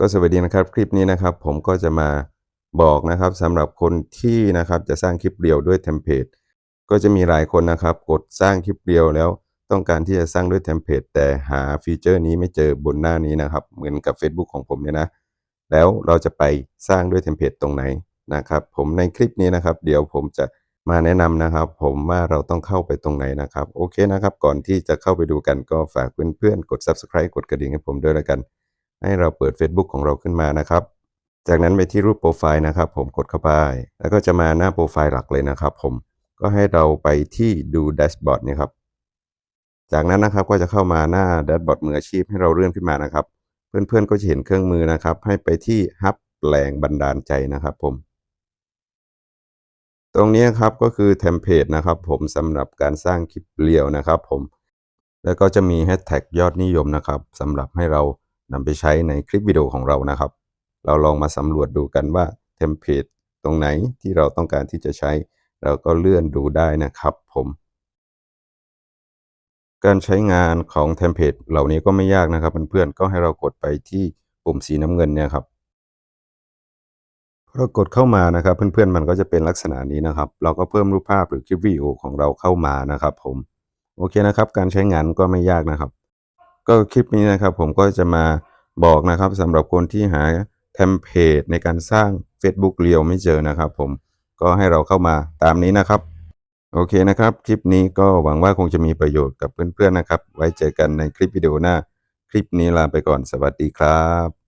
ก็สวัสดีนะครับคลิปนี้นะครับ ผมก็จะมาบอกนะครับสำหรับคนที่นะครับจะสร้างคลิปเรียวด้วยเทมเพลตก็จะมีหลายคนนะครับ กดสร้างคลิปเรียวแล้วต้องการที่จะสร้างด้วยเทมเพลตแต่หาฟีเจอร์นี้ไม่เจอบนหน้านี้นะครับ เหมือนกับ Facebook ของผมเนี่ยนะ แล้วเราจะไปสร้างด้วยเทมเพลตตรงไหนนะครับ ผมในคลิปนี้นะครับ เดี๋ยวผมจะมาแนะนำนะครับ ผมว่าเราต้องเข้าไปตรงไหนนะครับ โอเคนะครับ ก่อนที่จะเข้าไปดูกันก็ฝากเพื่อนๆกด Subscribe กดกระดิ่งให้ผมด้วยแล้วกัน ให้เราเปิด Facebook ของเราขึ้นมานะครับ จากนั้นไปที่รูปโปรไฟล์นะครับ ผมกดเข้าไป แล้วก็จะมาหน้าโปรไฟล์หลักเลยนะครับ ผมก็ให้เราไปที่ดูแดชบอร์ดนี่ครับ จากนั้นนะครับก็จะเข้ามาหน้าแดชบอร์ดมืออาชีพให้เราเลื่อนขึ้นมานะครับ เพื่อนๆก็จะเห็นเครื่องมือนะครับ ให้ไปที่ฮับแรงบันดาลใจนะครับ ผม ตรงนี้ครับก็คือเทมเพลตนะครับ ผมสำหรับการสร้างคลิปเรียวนะครับ ผม แล้วก็จะมีแฮชแท็กยอดนิยมนะครับสำหรับให้เรา นำไปใช้ในคลิปวิดีโอของเรานะครับ เราลองมาสำรวจดูกันว่าเทมเพลตตรงไหนที่เราต้องการที่จะใช้ เราก็เลื่อนดูได้นะครับผม การใช้งานของเทมเพลตเหล่านี้ก็ไม่ยากนะครับเพื่อนๆก็ให้เรากดไปที่ปุ่มสีน้ำเงินเนี่ยครับเรากดเข้ามานะครับ เพื่อนๆมันก็จะเป็นลักษณะนี้นะครับ เราก็เพิ่มรูปภาพหรือคลิปวิดีโอของเราเข้ามานะครับ ผมโอเคนะครับ การใช้งานก็ไม่ยากนะครับ ก็คลิปนี้นะครับผมก็จะมาบอกนะครับสำหรับคนที่หาเทมเพลตในการสร้าง Facebook เรียวไม่เจอนะครับผมก็ให้เราเข้ามาตามนี้นะครับ โอเคนะครับ คลิปนี้ก็หวังว่าคงจะมีประโยชน์กับเพื่อนๆนะครับ ไว้เจอกันในคลิปวิดีโอหน้า คลิปนี้ลาไปก่อนสวัสดีครับ